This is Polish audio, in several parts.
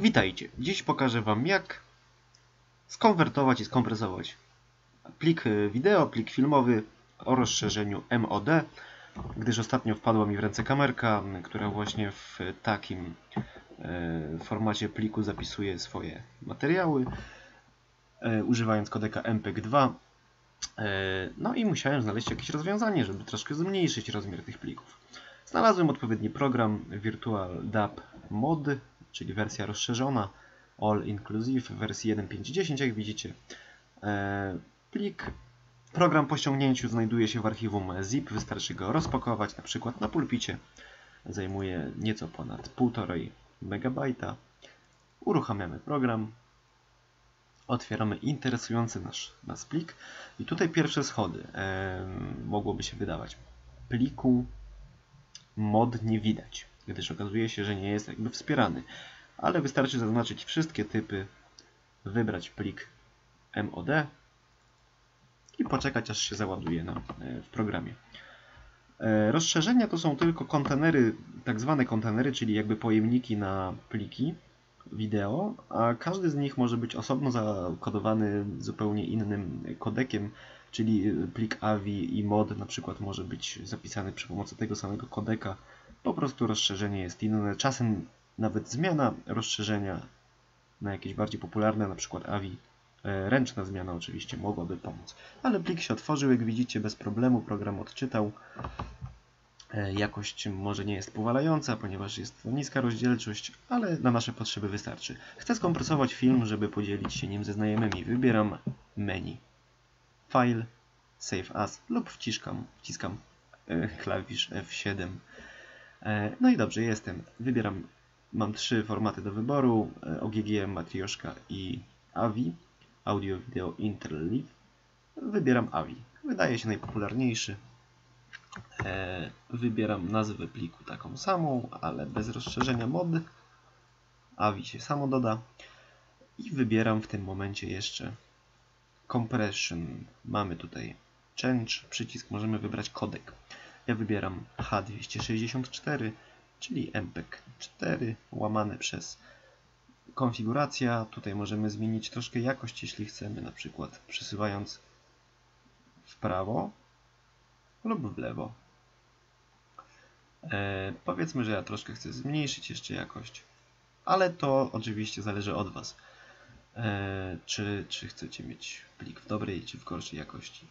Witajcie. Dziś pokażę Wam jak skonwertować i skompresować plik wideo, plik filmowy o rozszerzeniu MOD, gdyż ostatnio wpadła mi w ręce kamerka, która właśnie w takim e, formacie pliku zapisuje swoje materiały, e, używając kodeka MPEG-2. E, no i musiałem znaleźć jakieś rozwiązanie, żeby troszkę zmniejszyć rozmiar tych plików. Znalazłem odpowiedni program Virtual DAP Mod, czyli wersja rozszerzona All Inclusive w wersji 1.5.10, jak widzicie. E, plik, program po ściągnięciu znajduje się w archiwum zip, wystarczy go rozpakować, na przykład na pulpicie. Zajmuje nieco ponad 1,5 MB. Uruchamiamy program, otwieramy interesujący nasz, nas plik i tutaj pierwsze schody mogłoby się wydawać. Pliku mod nie widać, gdyż okazuje się, że nie jest jakby wspierany. Ale wystarczy zaznaczyć wszystkie typy, wybrać plik MOD i poczekać aż się załaduje na, w programie. E, rozszerzenia to są tylko kontenery, tak zwane kontenery, czyli jakby pojemniki na pliki wideo, a każdy z nich może być osobno zakodowany zupełnie innym kodekiem, czyli plik AVI i mod na przykład może być zapisany przy pomocy tego samego kodeka. Po prostu rozszerzenie jest inne. Czasem nawet zmiana rozszerzenia na jakieś bardziej popularne, na przykład AVI, e, ręczna zmiana oczywiście mogłaby pomóc. Ale plik się otworzył, jak widzicie, bez problemu. Program odczytał. E, jakość może nie jest powalająca, ponieważ jest to niska rozdzielczość, ale na nasze potrzeby wystarczy. Chcę skompresować film, żeby podzielić się nim ze znajomymi. Wybieram menu. File, Save As lub wciskam, wciskam e, klawisz F7. E, no i dobrze, jestem. Wybieram, mam trzy formaty do wyboru, e, OGG, Matrioszka i AVI, Audio Video Interleave. Wybieram AVI. Wydaje się najpopularniejszy. Wybieram nazwę pliku taką samą, ale bez rozszerzenia mod. AVI się samo doda. I wybieram w tym momencie jeszcze Compression. Mamy tutaj Change, przycisk, możemy wybrać kodek. Ja wybieram H264, czyli MPEG 4 łamane przez konfiguracja. Tutaj możemy zmienić troszkę jakość, jeśli chcemy, na przykład przesuwając w prawo lub w lewo. E, powiedzmy, że ja troszkę chcę zmniejszyć jeszcze jakość, ale to oczywiście zależy od Was. E, czy, czy chcecie mieć plik w dobrej czy w gorszej jakości.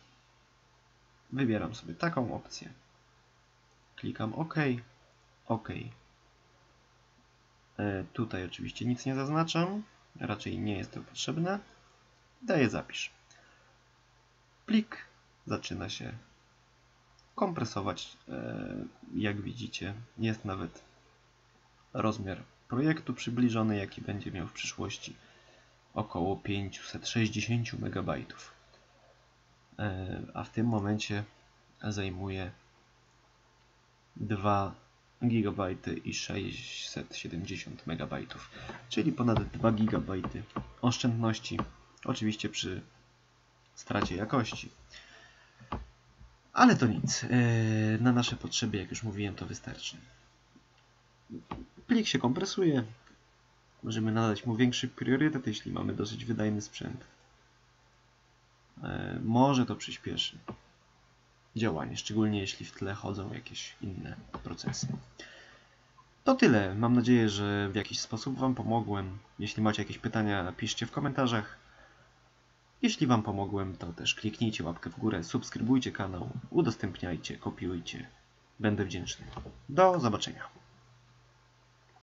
Wybieram sobie taką opcję. Klikam OK, OK. E, tutaj oczywiście nic nie zaznaczam, raczej nie jest to potrzebne. Daję zapisz. Plik zaczyna się kompresować. E, jak widzicie, jest nawet rozmiar projektu przybliżony, jaki będzie miał w przyszłości około 560 MB. E, a w tym momencie zajmuje 2 GB i 670 MB, czyli ponad 2 GB oszczędności, oczywiście przy stracie jakości. Ale to nic. E, na nasze potrzeby, jak już mówiłem, to wystarczy. Plik się kompresuje, Możemy nadać mu większy priorytet, jeśli mamy dosyć wydajny sprzęt. E, może to przyspieszy działanie, szczególnie jeśli w tle chodzą jakieś inne procesy. To tyle. Mam nadzieję, że w jakiś sposób Wam pomogłem. Jeśli macie jakieś pytania, piszcie w komentarzach. Jeśli Wam pomogłem, to też kliknijcie łapkę w górę, subskrybujcie kanał, udostępniajcie, kopiujcie. Będę wdzięczny. Do zobaczenia.